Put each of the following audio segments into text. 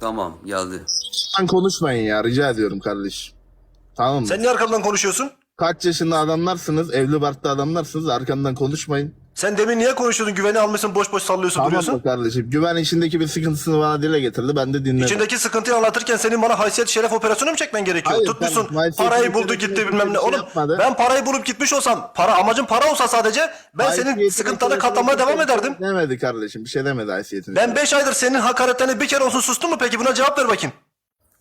Tamam geldi. Sen konuşmayın ya rica ediyorum kardeşim. Tamam mı? Sen niye arkamdan konuşuyorsun? Kaç yaşında adamlarsınız, evli barklı adamlarsınız arkamdan konuşmayın. Sen demin niye konuşuyordun? Güveni almışsın boş boş sallıyorsun Tamam duruyorsun. mı kardeşim? Güven içindeki bir sıkıntısını bana dile getirdi. Ben de dinledim. İçindeki sıkıntıyı anlatırken senin bana haysiyet şeref operasyonu mu çekmen gerekiyor? Hayır, Tutmuşsun haysiyet parayı şeref buldu gitti bir bilmem ne. şey Oğlum yapmadı. ben parayı bulup gitmiş olsam para amacım para olsa sadece ben senin Haysiyetine sıkıntılarına katlanmaya devam bir şey ederdim. Demedi kardeşim. Bir şey demedi haysiyetine. Ben 5 aydır senin hakaretlerine bir kere olsun sustum mu peki? Buna cevap ver bakayım.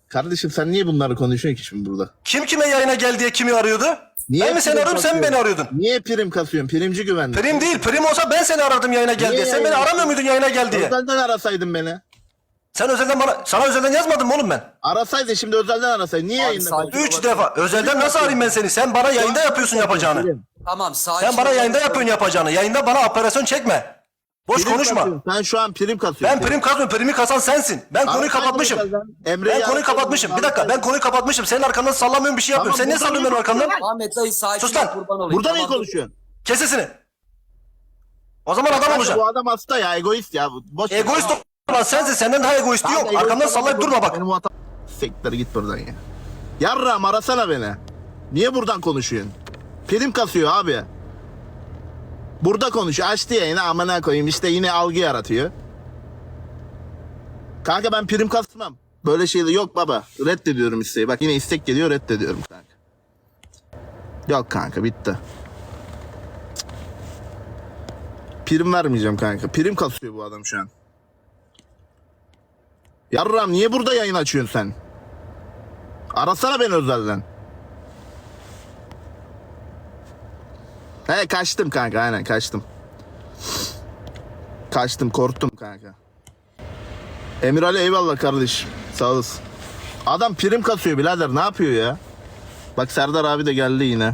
Kardeşim sen niye bunları konuşuyorsun ki şimdi burada? Kim kime yayına gel diye kimi arıyordu? Niye ben mi seni arıyorum sen beni arıyordun? Niye prim kasıyorsun? Primci güvenlik. Prim değil. Prim olsa ben seni arardım yayına gel Niye diye. Sen beni yayına- aramıyor muydun yayına gel diye? Özelden arasaydın beni. Sen özelden bana, sana özelden yazmadım mı oğlum ben? Arasaydın şimdi özelden arasaydın. Niye yayında sakin konuşuyorsun? Üç defa. Özelden nasıl arayayım ben seni? Sen bana yayında yapıyorsun yapacağını. Tamam sakin. Sen bana ol. yayında yapıyorsun yapacağını. Yayında bana operasyon çekme. Boş Prim konuşma. kasıyorsun. Sen şu an prim kasıyorsun. Ben prim kasmıyorum. Primi kasan sensin. Ben konuyu kapatmışım. Emre'yi Ben konuyu kapatmışım. Bir dakika ben konuyu kapatmışım. Senin arkandan sallamıyorum bir şey yapmıyorum. Sen niye sallıyorsun benim arkamdan? Ahmet dayı sakin Sus ol, lan. kurban olayım. Burada niye konuşuyorsun? Kes sesini. O zaman adam olacaksın. Bu adam hasta ya egoist ya. Boş. Egoist olan sensin. Senden daha egoisti yok. egoist Arkamdan sallayıp bu- durma bak. Benim hata... Siktir git buradan ya. Yarram arasana beni. Niye buradan konuşuyorsun? Prim kasıyor abi. Burada konuşuyor. Açtı yayını amına koyayım işte yine algı yaratıyor. Kanka ben prim kasmam. Böyle şey de yok baba. Reddediyorum isteği. Bak yine istek geliyor reddediyorum kanka. Yok kanka bitti. Prim vermeyeceğim kanka. Prim kasıyor bu adam şu an. Yarram niye burada yayın açıyorsun sen? Arasana beni özelden. He kaçtım kanka aynen kaçtım. Kaçtım korktum kanka. Emir Ali eyvallah kardeşim. Sağ olasın. Adam prim kasıyor birader ne yapıyor ya? Bak Serdar abi de geldi yine.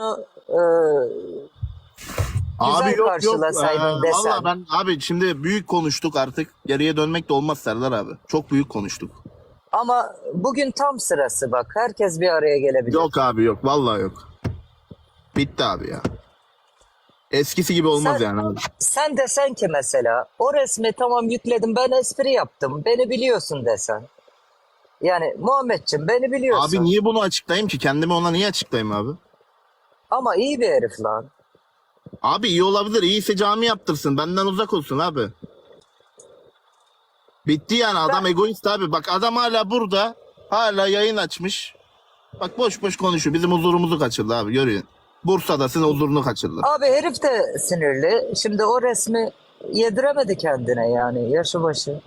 Ee, Abi yok yok. karşılasaydın Ee, desem. Valla ben abi şimdi büyük konuştuk artık. Geriye dönmek de olmaz Serdar abi. Çok büyük konuştuk. ama bugün tam sırası bak. Herkes bir araya gelebilir. Yok abi yok. Vallahi yok. Bitti abi ya. Eskisi gibi olmaz Sen- yani abi. Sen desen ki mesela o resmi tamam yükledim ben espri yaptım. Beni biliyorsun desen. Yani Muhammedciğim beni biliyorsun. Abi niye bunu açıklayayım ki? Kendimi ona niye açıklayayım abi? Ama iyi bir herif lan. Abi iyi olabilir. İyiyse cami yaptırsın. Benden uzak olsun abi. Bitti yani. Adam egoist abi. Bak adam hala burada. Hala yayın açmış. Bak boş boş konuşuyor. Bizim huzurumuzu kaçırdı abi. Görüyorsun. Bursa'da senin huzurunu kaçırdı. Abi herif de sinirli. Şimdi o resmi yediremedi kendine yani yaşı başı.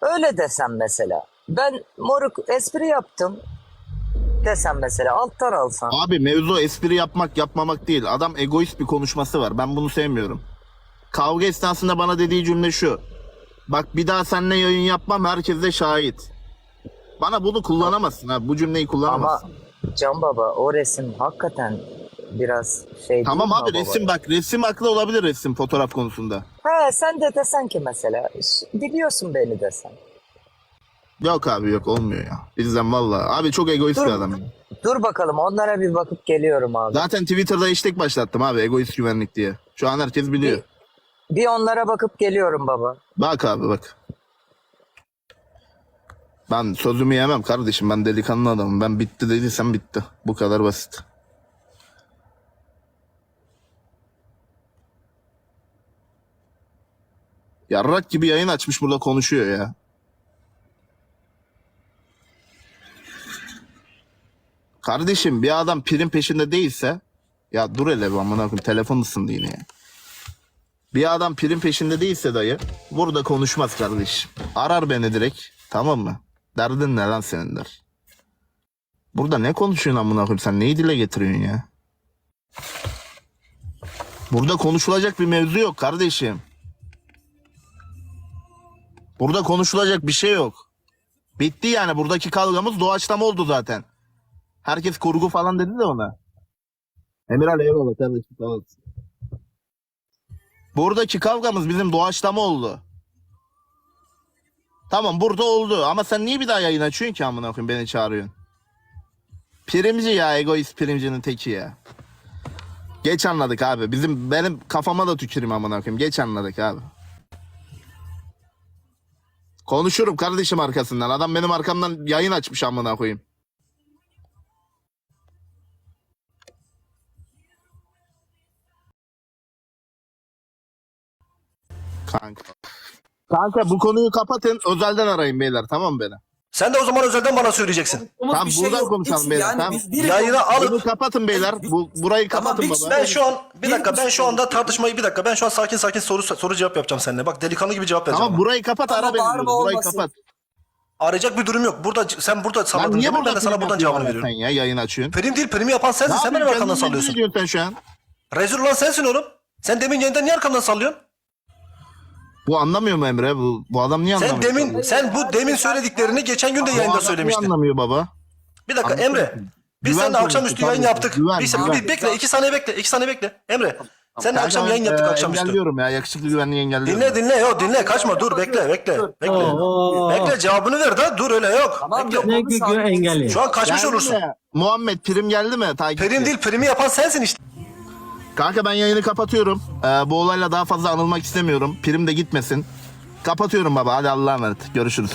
Öyle desem mesela. Ben moruk espri yaptım desem mesela alttan alsan. Abi mevzu espri yapmak yapmamak değil. Adam egoist bir konuşması var. Ben bunu sevmiyorum. Kavga esnasında bana dediği cümle şu. Bak bir daha seninle yayın yapmam herkes de şahit. Bana bunu kullanamazsın abi. Bu cümleyi Ama kullanamazsın. Can Baba o resim hakikaten biraz şey Tamam abi baba? resim bak resim haklı olabilir resim fotoğraf konusunda. He sen de desen ki mesela biliyorsun beni desen. Yok abi yok olmuyor ya. Bizden valla. Abi çok egoist Dur. bir adam. ya. Dur bakalım onlara bir bakıp geliyorum abi. Zaten Twitter'da hashtag başlattım abi egoist güvenlik diye. Şu an herkes biliyor. Bir onlara bakıp geliyorum baba. Bak abi bak. Ben sözümü yemem kardeşim. Ben delikanlı adamım. Ben bitti dediysem bitti. Bu kadar basit. Yarrak gibi yayın açmış burada konuşuyor ya. Kardeşim bir adam prim peşinde değilse ya dur hele amına koyayım telefon ısındı yine ya. Bir adam prim peşinde değilse dayı burada konuşmaz kardeşim. Arar beni direkt tamam mı? Derdin ne lan senin der. Burada ne konuşuyorsun amına koyayım sen neyi dile getiriyorsun ya? Burada konuşulacak bir mevzu yok kardeşim. Burada konuşulacak bir şey yok. Bitti yani buradaki kavgamız doğaçlama oldu zaten. Herkes kurgu falan dedi de ona. Emirhan eyvallah kardeşim sağ olasın. Buradaki kavgamız bizim doğaçlama oldu. Tamam burada oldu ama sen niye bir daha yayın açıyorsun ki amına koyayım beni çağırıyorsun? Primci ya egoist primcinin teki ya. Geç anladık abi. Bizim benim kafama da tüküreyim amına koyayım. Geç anladık abi. Konuşurum kardeşim arkasından. Adam benim arkamdan yayın açmış amına koyayım. Kanka. Kanka bu konuyu kapatın. Özelden arayın beyler tamam mı beni? Sen de o zaman özelden bana söyleyeceksin. Umut, Tamam, bir şey buradan yok. konuşalım Hiç beyler, Yani tamam. biz biri Yayını konuşuyoruz. alıp- Bunu kapatın beyler. Bu burayı Tamam, kapatın bir- baba. Ben şu an bir dakika ben şu anda tartışmayı bir dakika ben şu an sakin sakin soru soru cevap yapacağım seninle. Bak delikanlı gibi cevap vereceğim. Tamam ama. burayı kapat Tamam, ara beni. bağırma diyorum. Burayı olmasın. kapat. Arayacak bir durum yok. Burada sen burada Lan salladın. niye burada ben de sana buradan cevabını veriyorum. Sen ya yayın açıyorsun. Prim değil primi yapan sensin. Sen benim arkamdan sallıyorsun. Ne diyorsun sen şu an? Rezil olan sensin oğlum. Sen demin yayında niye arkamdan sallıyorsun? Bu anlamıyor mu Emre? Bu, bu adam niye Sen anlamıyor? demin sen bu demin söylediklerini geçen gün de Bu yayında adam niye söylemiştin. anlamıyor baba? Bir dakika Anlatıyor Emre. Biz Güven seninle konusu, akşamüstü yayın tabii. yaptık. Güven, bir, güven. bir bekle iki saniye bekle. iki saniye bekle. Emre. Seninle Kanka akşam ben, yayın yaptık e, akşamüstü. Engelliyorum ya. Yakışıklı güvenliği engelliyorum. Dinle dinle yo dinle kaçma dur bekle bekle. Bekle. Bekle cevabını ver da dur öyle yok. Tamam Bekle. Ne gücü sağ- engelli. Şu an kaçmış Geldi olursun. mi? Muhammed prim geldi mi? Takipçi. Prim değil primi yapan sensin işte. Kanka ben yayını kapatıyorum. Ee, bu olayla daha fazla anılmak istemiyorum. Prim de gitmesin. Kapatıyorum baba. Hadi Allah'a emanet. Görüşürüz.